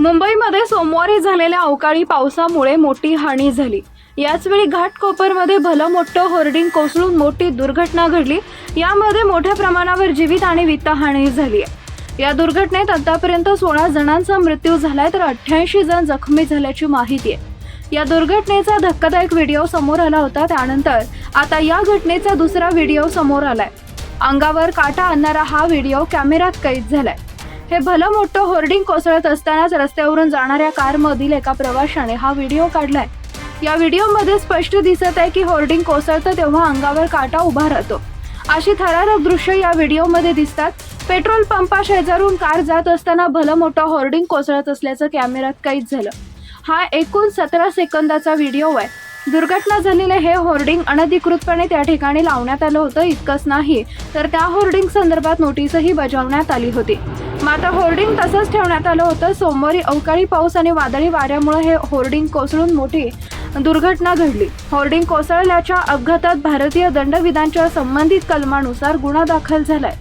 मुंबईमध्ये सोमवारी झालेल्या अवकाळी पावसामुळे मोठी हानी झाली. याचवेळी घाटकोपरमध्ये भलं मोठं होर्डिंग कोसळून मोठी दुर्घटना घडली. यामध्ये मोठ्या प्रमाणावर जीवित आणि वित्तहानी झाली आहे. या दुर्घटनेत आतापर्यंत सोळा जणांचा मृत्यू झालाय तर अठ्ठ्याऐंशी जण जखमी झाल्याची माहिती आहे. या दुर्घटनेचा धक्कादायक व्हिडिओ समोर आला होता. त्यानंतर आता या घटनेचा दुसरा व्हिडिओ समोर आलाय. अंगावर काटा आणणारा हा व्हिडिओ कॅमेऱ्यात कैद झालाय. हे भलं मोठं होर्डिंग कोसळत असतानाच रस्त्यावरून जाणाऱ्या कारमधील एका प्रवाशाने हा व्हिडिओ काढलाय. या व्हिडिओमध्ये स्पष्ट दिसत आहे की होर्डिंग कोसळतं तेव्हा अंगावर काटा उभा राहतो. अशी थरारक दृश्य या व्हिडिओमध्ये दिसतात. पेट्रोल पंपा शेजारून कार जात असताना भलं मोठं होर्डिंग कोसळत असल्याचं कॅमेऱ्यात कैद झालं. हा एकूण सतरा सेकंदाचा व्हिडिओ आहे. दुर्घटना झालेले हे होर्डिंग अनधिकृतपणे त्या ठिकाणी लावण्यात आलं होतं इतकंच नाही. तर त्या होर्डिंग संदर्भात नोटीसही बजावण्यात आली होती. मात्र होर्डिंग तसंच ठेवण्यात आलं होतं. सोमवारी अवकाळी पाऊस आणि वादळी वाऱ्यामुळे हे होर्डिंग कोसळून मोठी दुर्घटना घडली. होर्डिंग कोसळल्याच्या अपघातात भारतीय दंडविधानच्या संबंधित कलमानुसार गुन्हा दाखल झालाय.